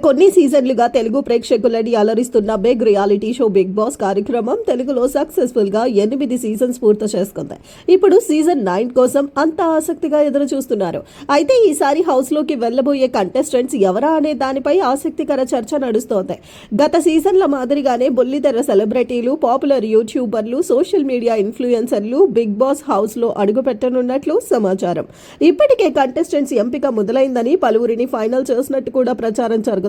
కొన్ని సీజన్లుగా తెలుగు ప్రేక్షకులని అలరిస్తున్న big reality show Bigg Boss కార్యక్రమం తెలుగులో సక్సెస్ఫుల్గా ఎనిమిది సీజన్స్ పూర్తి చేసుకుంది. ఇప్పుడు సీజన్ నైన్ కోసం అంత ఆసక్తిగా ఎదురు చూస్తున్నారు అయితే ఈసారి హౌస్లోకి వెళ్ళబోయే కంటెస్టెంట్స్ ఎవరా అనే దానిపై ఆసక్తికర చర్చ నడుస్తోంది. గత సీజన్ల మాదిరిగానే బుల్లితెర సెలబ్రిటీలు పాపులర్ యూట్యూబర్లు సోషల్ మీడియా ఇన్ఫ్లుయెన్సర్లు బిగ్ బాస్ హౌస్లో అడుగుపెట్టనున్నట్లు సమాచారం. ఇప్పటికే కంటెస్టెంట్స్ ఎంపిక మొదలైందని పలువురిని ఫైనల్ చేసినట్టు కూడా ప్రచారం జరుగుతుంది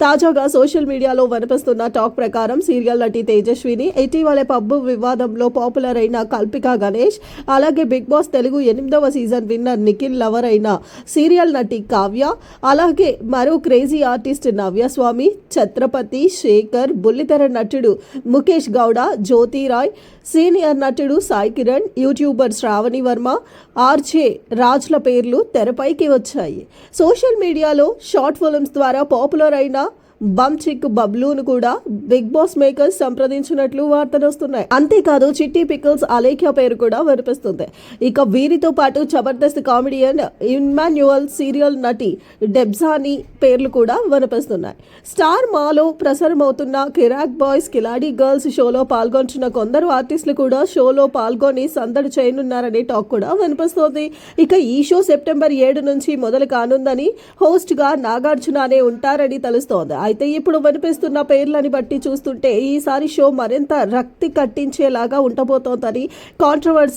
తాజాగా సోషల్ మీడియాలో వినిపిస్తున్న టాక్ ప్రకారం సీరియల్ నటి తేజస్విని ఇటీవలే పబ్ వివాదంలో పాపులర్ అయిన కల్పిక గణేష్ అలాగే బిగ్ బాస్ తెలుగు ఎనిమిదవ సీజన్ విన్నర్ నిఖిల్ లవర్ అయిన సీరియల్ నటి కావ్య అలాగే మరో క్రేజీ ఆర్టిస్ట్ నవ్యస్వామి ఛత్రపతి శేఖర్ బుల్లితెర నటుడు ముఖేష్ గౌడ జ్యోతిరాయ్ సీనియర్ నటుడు సాయి కిరణ్ యూట్యూబర్ శ్రావణి వర్మ ఆర్జే రాజ్ల పేర్లు తెరపైకి వచ్చాయి. సోషల్ మీడియాలో షార్ట్ ఫిల్మ్స్ ద్వారా పాపులర్ అయిన బమ్ చిక్ బబ్లూను కూడా బిగ్ బాస్ మేకర్స్ సంప్రదించినట్లు వార్తలు వస్తున్నాయి. అంతేకాదు చిట్టి పికల్స్ అలేఖ్య పేరు కూడా వినిపిస్తుంది. ఇక వీరితో పాటు జబర్దస్త్ కామెడియన్ ఇమ్మాన్యువల్ సీరియల్ నటి డెబ్జాని పేర్లు కూడా వినిపిస్తున్నాయి. స్టార్ మాలో ప్రసారమవుతున్న కిరాక్ బాయ్స్ కిలాడీ గర్ల్స్ షోలో పాల్గొంటున్న కొందరు ఆర్టిస్టులు కూడా షోలో పాల్గొని సందడి చేయనున్నారనే టాక్ కూడా వినిపిస్తోంది. ఇక ఈ షో సెప్టెంబర్ ఏడు నుంచి మొదలు కానుందని హోస్ట్గా నాగార్జున అనే ఉంటారని తెలుస్తోంది. అయితే ఇప్పుడు వినిపిస్తున్న పేర్లని బట్టి చూస్తుంటే ఈసారి షో మరింత రక్తి కట్టించేలాగా ఉండబోతోందని కాంట్రవర్సీ